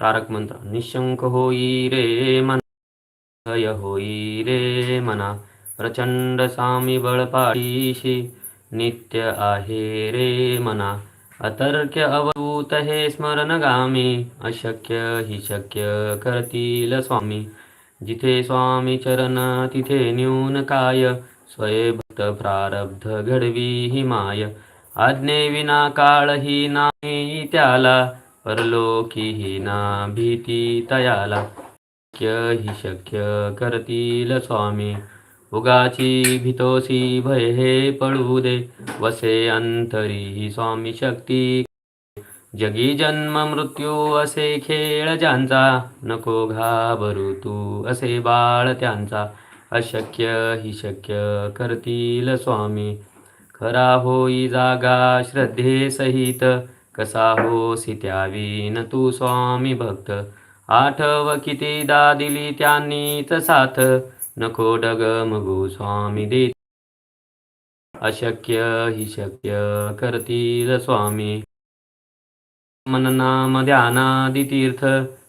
तारक मंत्र निशंक होई रे मन भय होई रे मना प्रचंड सामी बळपाठीशी नित्य आहे रे मना अतर्क्य अवभूत हे स्मरणगामी अशक्य हि शक्य करतील स्वामी जिथे स्वामी चरण तिथे न्यून काय स्वये भक्त प्रारब्ध घडवी हि माय आज्ञे विना काळ ही नाही त्याला परलोकी ही ना भीती तयाला शक्य हि शक्य करतील स्वामी. उगाची भीतोसी भय हे पळू दे. वसे अंतरी ही स्वामी शक्ती. जगी जन्म मृत्यू असे खेळ ज्यांचा. नको घाबरू तू असे बाळ त्यांचा. अशक्य हि शक्य करतील स्वामी. खरा होई जागा श्रद्धे सहित. कसा होसी त्यावीन तू स्वामी भक्त? आठव कितीदा दिली त्यांनीच साथ. नको डगमगू स्वामी देत अशक्य हि शक्य करतील स्वामी. मन नाम ध्यानादि तीर्थ.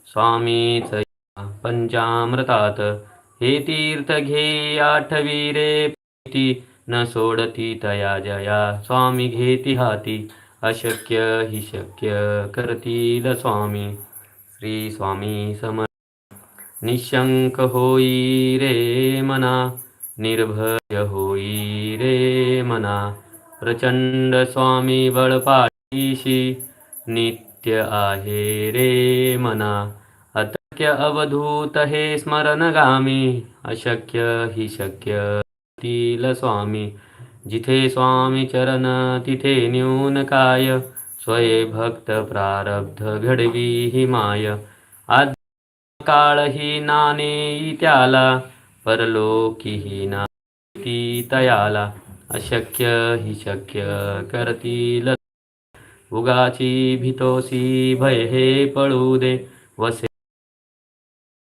स्वामीच पंचामृतात. हे तीर्थ घे आठवी रे. न सोडती तया जया. स्वामी घेती हाती. अशक्य हि शक्य करतील स्वामी. श्री स्वामी सम निशंक होई रे मना निर्भय होई रे मना। प्रचंड स्वामी बळपाठीशी नित्य आहे रे मना। अतक्य अवधूत हे स्मरणगामी अशक्य हि शक्य तील स्वामी। जिथे स्वामी चरण तिथे न्यून काय? स्वये भक्त प्रारब्ध घडवी ही माय. आद काळ ही नाने त्याला परलोकी ही नाती तयाला. अशक्य हि शक्य करतील. उगाची भीतोसी भय हे पळू दे. वसे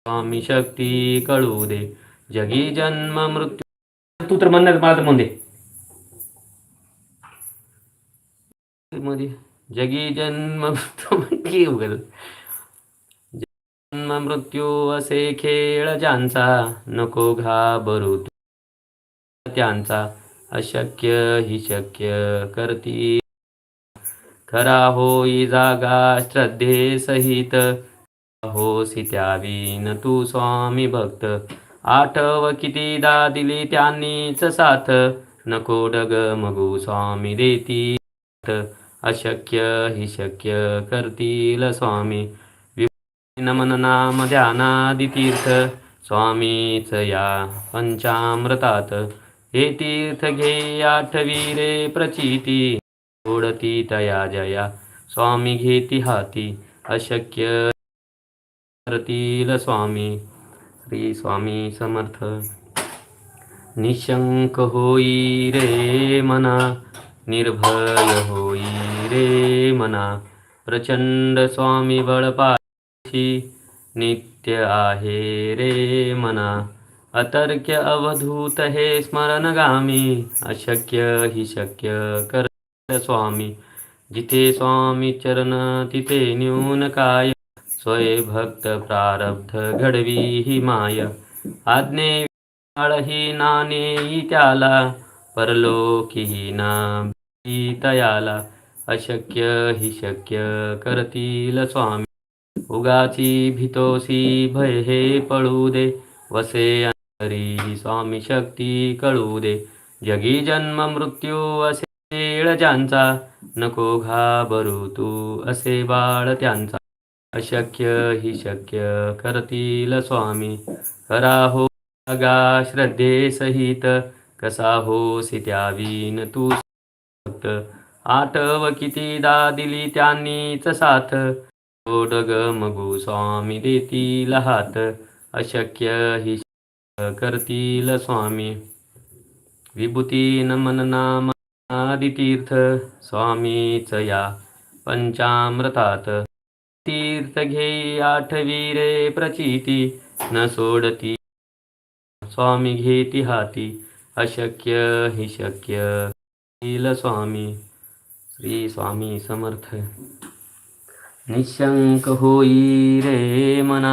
स्वामी शक्ती कळू दे. जगी जन्म मृत्यू तू तर म्हणणार मला तर म्हणते मध्ये. जगी जन्म मृत्यू म्हणजे जन्म मृत्यू असे खेळ ज्यांचा नको घाबरू त्यांचा अशक्य हि शक्य करती. खरा होई जागा श्रद्धे सहित. होसी त्यावीन तू स्वामी भक्त. आठव कितीदा दिली त्यांनीच साथ. नको डग मगू स्वामी देती. अशक्य हि शक्य करतील स्वामी. नमन नाम ध्यानादि तीर्थ स्वामीच या पंचामृतात. हे तीर्थ घे आठवी रे प्रचिती. ओढती तया जया स्वामी घेती हाती. अशक्य करतील स्वामी. श्री स्वामी समर्थ. निशंक होई रे मना. निर्भय होई रे मना प्रचंड स्वामी बळपाशी नित्य आहे रे मना. अतर्क्य अवधूत हे स्मरणगामी अशक्य हि शक्य कर स्वामी. जिथे स्वामी चरण तिथे न्यून काय? स्वय भक्त प्रारब्ध घडवी हि माय. आज्ञे ही नाणे त्याला परलोकी ही ना तयाला. अशक्य हि शक्य करतील स्वामी. उगाची भीतोसी भय हे पळू दे. वसे अंतरी स्वामी शक्ती कळू दे. जगी जन्म मृत्यू असे ज्यांचा नको घाबरू तू असे बाळ त्यांचा. अशक्य हि शक्य करतील स्वामी. करा हो अगा श्रद्धे सहित. कसा हो त्यावीन तू फक्त आठव कितीदा दिली त्यांनीच साथ. डग मगू स्वामी देतील हात. अशक्य हि करतील स्वामी. विभूती नमन नाम आदितीर्थ स्वामीच या पंचामृतात. तीर्थ घेई आठवी रे प्रचिती. न सोडती स्वामी घेती हाती. अशक्य हि शक्य. स्वामी श्री स्वामी समर्थ। निशंक होई रे मना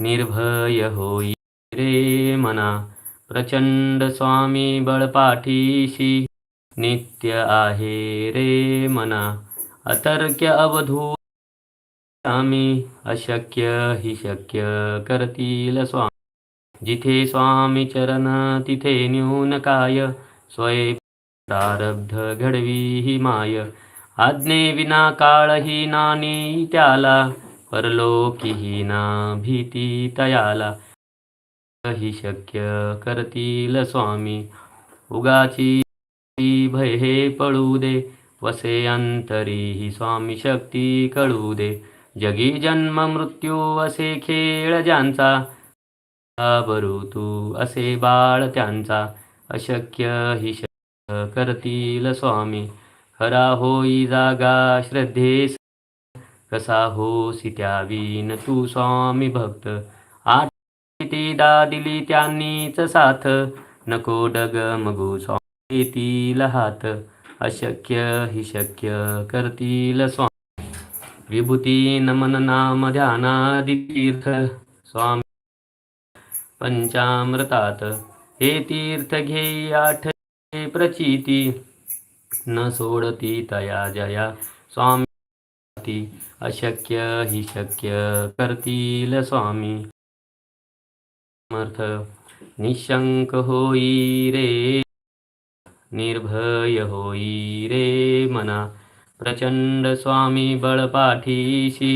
निर्भय होई रे मना। प्रचंड स्वामी बळपाठीशी नित्य आहे रे मना। अतर्क्य अवधू स्वामी अशक्य हि शक्य करतील स्वामी। जिथे स्वामी चरण तिथे न्यून काय स्वय प्रारब्ध घडवी ही माय. आज्ञे विना काळ नानी त्याला परलोकी ना भीती तयाला. ही शक्य करतील स्वामी उगाची भय हे पळू दे. वसे अंतरी ही स्वामी शक्ती कळू दे. जगी जन्म मृत्यू असे खेळ ज्यांचा बरू तू असे बाळ त्यांचा. अशक्य ही शक्य करतील स्वामी. हरा होई जागा श्रद्धे कसा होसी त्यावीन तू स्वामी भक्त. आठ दा दिली त्यांनीच साथ. नको डग मगू स्वामी तील हात. अशक्य हि शक्य करतील स्वामी. विभूती नमन नाम ध्यानादितीर्थ स्वामी पंचामृतात. हे तीर्थ घेई आठ प्रचिती न सोडती तया जया। स्वामी अशक्य हि शक्य करतील स्वामी। समर्थ निशंक होई रे निर्भय होई रे मना। प्रचंड स्वामी बळपाठीशी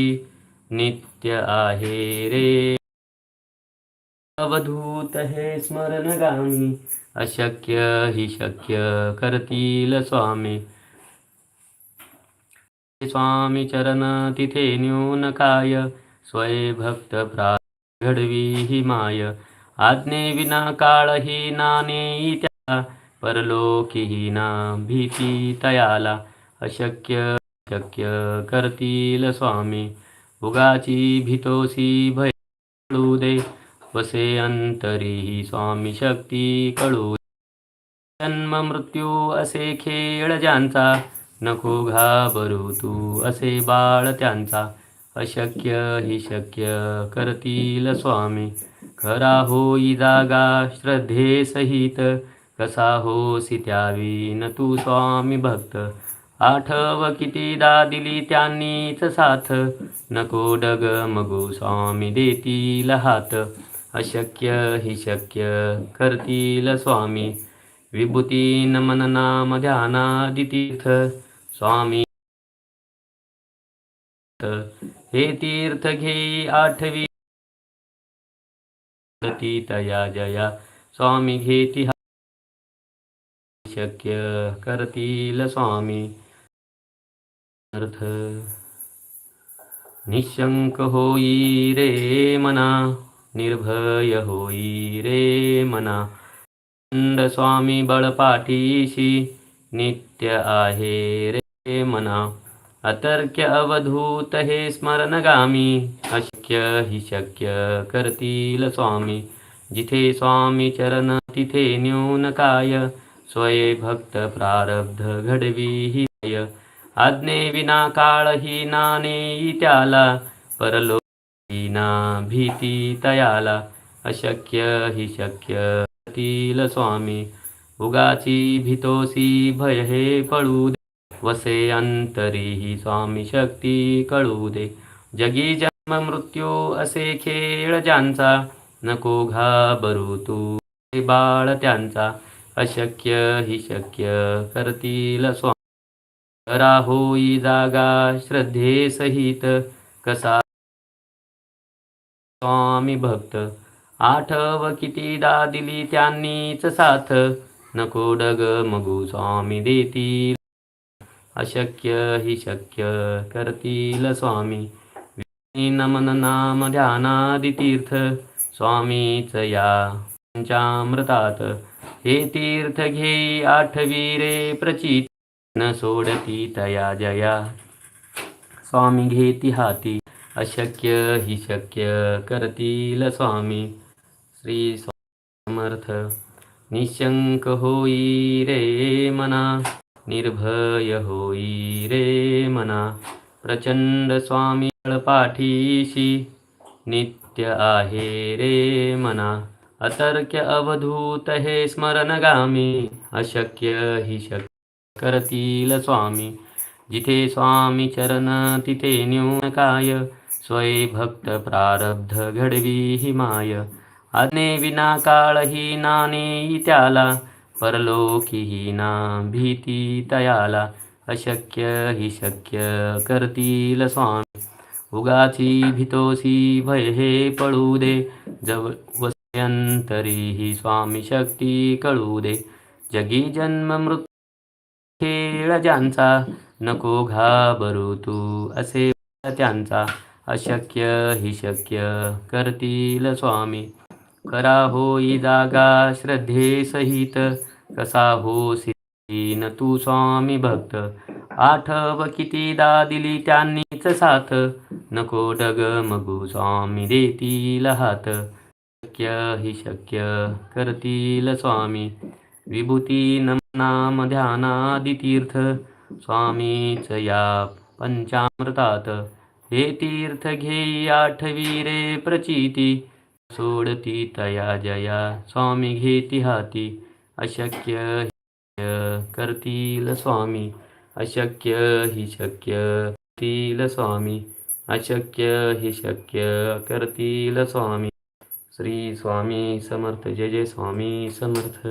नित्य आहे रे। अवधूत हे स्मरणगामी अशक्य हि शक्य करतील स्वामी. स्वामी चरण तिथे न्यून काय? स्वय भक्त प्रा घडवी ही माय. आज्ञे विना काळ ही नाने त्या परलोकी ना भीती तयाला. अशक्य शक्य करतील स्वामी. उगाची भीतोसी भय दे. वसे अंतरी ही स्वामी शक्ती कळू. जन्म मृत्यू असे खेळ ज्यांचा नको घाबरू तू असे बाळ त्यांचा. अशक्य हि शक्य करतील स्वामी. खरा होई जागा श्रद्धे सहित. कसा होसी त्यावीन तू स्वामी भक्त. आठव कितीदा दिली त्यांनीच साथ. नको डग मगू स्वामी देतील हात. अशक्य हि शक्य करतील स्वामी. विभूती नमन नाम ध्यानादि तीर्थ स्वामी हे तीर्थ घेई आठवी. तया जया. स्वामी घेती शक्य करतील स्वामी. अर्थ निशंक होई रे मना. निर्भय होई रे मना खंड स्वामी बळपाठीशी नित्य आहे रे मना। अतर्क्य अवधूत हे स्मरणगामी अशक्य हि शक्य करतील स्वामी। जिथे स्वामी चरण तिथे न्यून काय। स्वये भक्त प्रारब्ध घडवी ही आज्ञे विना काळ ही नाने त्याला। परलो विना भीती तयाला अशक्य हि शक्य. तील स्वामी उगाची भीतोसी भय हे पळू दे. वसे अंतरी ही स्वामी शक्ती कळू दे. जगी जन्म मृत्यू असे खेळ ज्यांचा नको घाबरू तू बाळ त्यांचा. अशक्य हि शक्य करतील स्वामी. करा होई जागा श्रद्धे सहित कसा स्वामी भक्त. आठव कितीदा दिली त्यांनीच साथ. नको डग मगू स्वामी देतील. अशक्य हि शक्य करतील स्वामी. नमन नाम ध्यानादि तीर्थ स्वामीच या पंचामृतात. हे तीर्थ घे आठवी रे प्रचित. न सोडती तया जया. स्वामी घेती हाती. अशक्य हि शक्य करतील स्वामी. श्री समर्थ. निशंक होई रे मना निर्भय होई रे मना प्रचंड स्वामी पाठीशी नित्य आहे रे मना अतर्क्य अवधूत हे स्मरणगामी अशक्य हि शक्य करतील स्वामी. जिथे स्वामी चरण तिथे न्यून काय स्वय भक्त प्रारब्ध घडवी हि माय आज्ञे विना काळ नाने त्याला परलोकी ना भीती तयाला अशक्य हि शक्य करतील स्वामी। उगाची भितोसी भय हे पळू दे जवळ वस्यंतरी स्वामी शक्ती कळू दे जगी जन्म मृत्यू खेळ ज्यांचा नको घाबरू तू असे त्यांचा। अशक्य हि शक्य करतील स्वामी. खरा होई जागा श्रद्धे सहित. कसा हो न तू स्वामी भक्त. आठव कितीदा दिली त्यांनीच साथ. नको डग मगू स्वामी देतील हात. शक्य हि शक्य करतील स्वामी. विभूती नाम ध्यानादि तीर्थ स्वामीच या पंचामृतात. हे तीर्थ घेई आठवी रे प्रचिती. सोडती तया जया स्वामी घेती हाती. अशक्य हि करतील स्वामी. अशक्य हि शक्य करतील स्वामी. अशक्य हि शक्य करतील स्वामी. श्री स्वामी समर्थ जय जय स्वामी समर्थ.